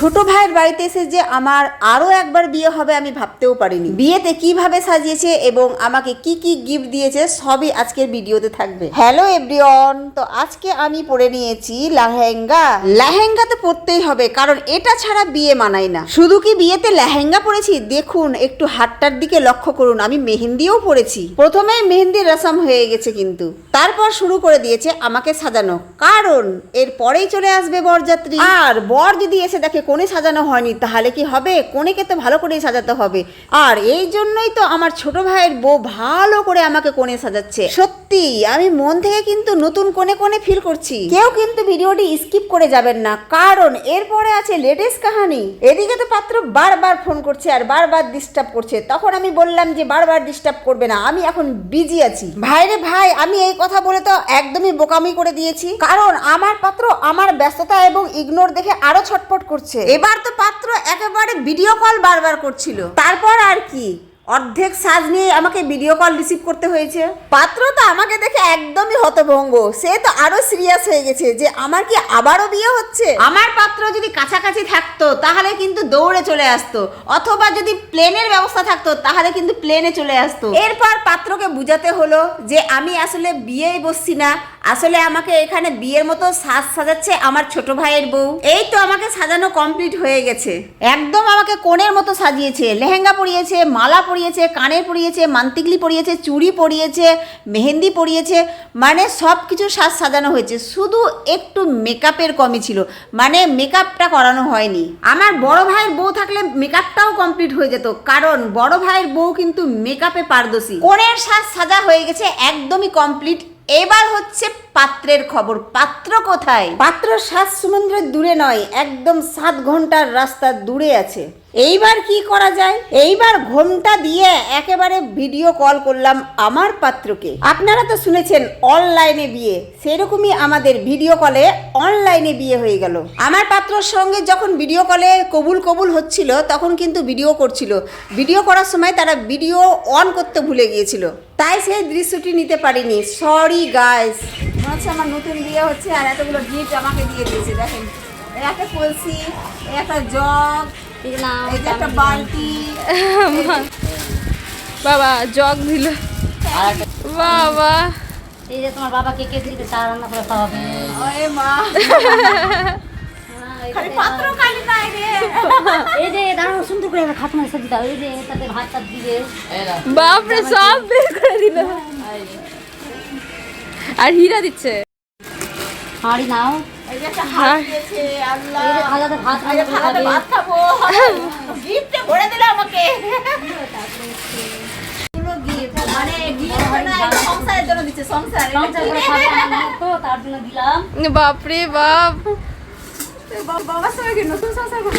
ছোট ভাইয়ের বাড়িতে এসে যে আমার আরও একবার বিয়ে হবে আমি ভাবতেও পারিনি। বিয়েতে কীভাবে সাজিয়েছে এবং আমাকে কি কি গিফট দিয়েছে সবই আজকের ভিডিওতে থাকবে। হ্যালো এভরিওয়ান, তো আজকে আমি পরে নিয়েছি লেহেঙ্গা। লেহেঙ্গা তো পরতেই হবে, কারণ এটা ছাড়া বিয়ে মানায় না। শুধু কি বিয়েতে লেহেঙ্গা পরেছি? দেখুন, একটু হাতটার দিকে লক্ষ্য করুন, আমি মেহেন্দিও পরেছি। প্রথমেই মেহেন্দির রসম হয়ে গেছে কিন্তু। তারপর শুরু করে দিয়েছে আমাকে সাজানো। কারণ এর পরেই চলে আসবে বরযাত্রী। আর বর যদি এসে দেখে কোণে সাজানো হয়নি, তাহলে কি হবে? কোণেকে তো ভালো করেই সাজাতে হবে। আর এই জন্যই তো আমার ছোট ভাইয়ের বউ ভালো করে আমাকে কোণে সাজাচ্ছে। সত্যি, আমি মন থেকে কিন্তু নতুন কোণে কোণে ফিল করছি। কেউ কিন্তু ভিডিওটি স্কিপ করে যাবেন না। কারণ এরপরে আছে লেটেস্ট কাহানি। এদিকে তো পাত্র বারবার ফোন করছে আর বারবার ডিস্টার্ব করছে। তখন আমি বললাম যে বারবার ডিস্টার্ব করবে না, আমি এখন বিজি আছি। ভাইরে ভাই, আমি এই কথা বলে তো একদমই বোকামি করে দিয়েছি। কারণ আমার পাত্র আমার ব্যস্ততা এবং ইগনোর দেখে আরও ছটফট করছে। এবার তো পাত্র একেবারে ভিডিও কল বারবার করছিল। তারপর আর কি? অর্ধেক সাজ নিয়ে আমাকে ভিডিও কল রিসিভ করতে হয়েছে। পাত্র তো আমাকে দেখে একদমই হতভঙ্গ। সে তো আরও সিরিয়াস হয়ে গেছে যে আমার কি আবারও বিয়ে হচ্ছে? আমার পাত্র যদি কাছাকাছি থাকতো, তাহলে কিন্তু দৌড়ে চলে আসতো। অথবা যদি প্লেনের ব্যবস্থা থাকতো, তাহলে কিন্তু প্লেনে চলে আসতো। এরপর পাত্রকে বুঝাতে হলো যে আমি আসলে বিয়েই বসছি না। আসলে আমাকে এখানে বিয়ের মতো সাজ সাজাচ্ছে আমার ছোট ভাইয়ের বউ। এই তো আমাকে সাজানো কমপ্লিট হয়ে গেছে। একদম আমাকে কোণের মতো সাজিয়েছে। লেহেঙ্গা পরিয়েছে, মালা পরিয়েছে, কানের পরিয়েছে মান্তিকলি পরিয়েছে, চুড়ি পরিয়েছে, মেহেন্দি পরিয়েছে। মানে সব কিছু সাজ সাজানো হয়েছে। শুধু একটু মেকআপের কমই ছিল। মানে মেকআপটা করানো হয়নি। আমার বড় ভাইয়ের বউ থাকলে মেকআপটাও কমপ্লিট হয়ে যেত। কারণ বড় ভাইয়ের বউ কিন্তু মেকআপে পারদর্শী। কোণের সাজ সাজা হয়ে গেছে, একদমই কমপ্লিট এবার হচ্ছে পাত্রের খবর। পাত্র কোথায়? পাত্র সাত সমুদ্রের দূরে নয়, একদম সাত ঘণ্টার রাস্তা দূরে আছে। এইবার কি করা যায়? এইবার ঘোমটা দিয়ে একেবারে ভিডিও কল করলাম আমার পাত্রকে। আপনারা তো শুনেছেন অনলাইনে বিয়ে। সেরকমই আমাদের ভিডিও কলে অনলাইনে বিয়ে হয়ে গেল। আমার পাত্রর সঙ্গে যখন ভিডিও কলে কবুল কবুল হচ্ছিল, তখন কিন্তু ভিডিও করছিল। ভিডিও করার সময় তারা ভিডিও অন করতে ভুলে গিয়েছিল। তাই সেই দৃশ্যটি নিতে পারিনি। সরি গাইস মনে হচ্ছে আমার নতুন বিয়ে হচ্ছে আর এতগুলো গিফট আমাকে দিয়ে দিয়েছে, দেখেন। একটা কলসি একটা জগ বাবা, জগ দিল। বাবা। এই যে তোমার বাবাকে কে দিবে চা রান্না করে খাওয়াবে মা এই যে- সুন্দর করে দিতে বাপরে সব আর হীরা দিচ্ছে। হাঁড়ি নাও। মানে বাপরে বাপ। বা- বাবার সঙ্গে নতুন সংসার করব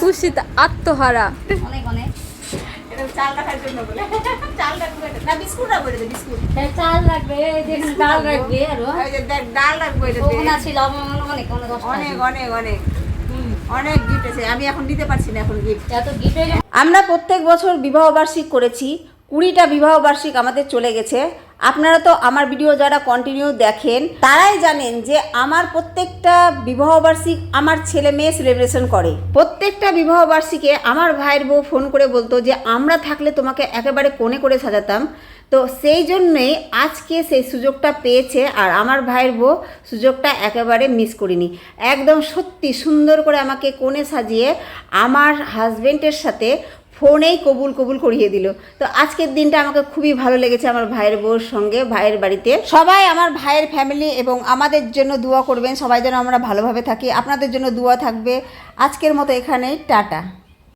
খুশিতে আত্মহারা। অনেক অনেক চাল রাখার জন্য বলে। চাল রাখব না বিস্কুট রাখব এটা বিস্কুট। চাল রাখবে ডাল রাখবে। আরও। দেখ ডাল রাখব এটাতে। ছিল অনেক অনেক অনেক আছে। অনেক অনেক অনেক। গিফট আছে। আমি এখন দিতে পারছি না এখন গিফট এত গিফট আমরা প্রত্যেক বছর বিবাহ বার্ষিক করেছি। কুড়িটা বিবাহ বার্ষিক আমাদের চলে গেছে। আপনারা তো আমার ভিডিও যারা কন্টিনিউ দেখেন, তারাই জানেন যে আমার প্রত্যেকটা বিবাহ বার্ষিক আমার ছেলে মেয়ে সেলিব্রেশন করে। প্রত্যেকটা বিবাহ বার্ষিকে আমার ভাইয়ের বউ ফোন করে বলতো যে, আমরা থাকলে তোমাকে একেবারে কোণে করে সাজাতাম। তো সেই জন্যেই আজকে সেই সুযোগটা পেয়েছে আর আমার ভাইয়ের বউ সুযোগটা একেবারে মিস করিনি। একদম সত্যি সুন্দর করে আমাকে কোণে সাজিয়ে আমার হাজবেন্ডের সাথে ফোনেই কবুল কবুল করিয়ে দিল। তো আজকের দিনটা আমাকে খুবই ভালো লেগেছে আমার ভাইয়ের বউর সঙ্গে, ভাইয়ের বাড়িতে। সবাই আমার ভাইয়ের ফ্যামিলি এবং আমাদের জন্য দোয়া করবেন, সবাই যেন আমরা ভালোভাবে থাকি। আপনাদের জন্য দোয়া থাকবে। আজকের মতো এখানেই, টাটা।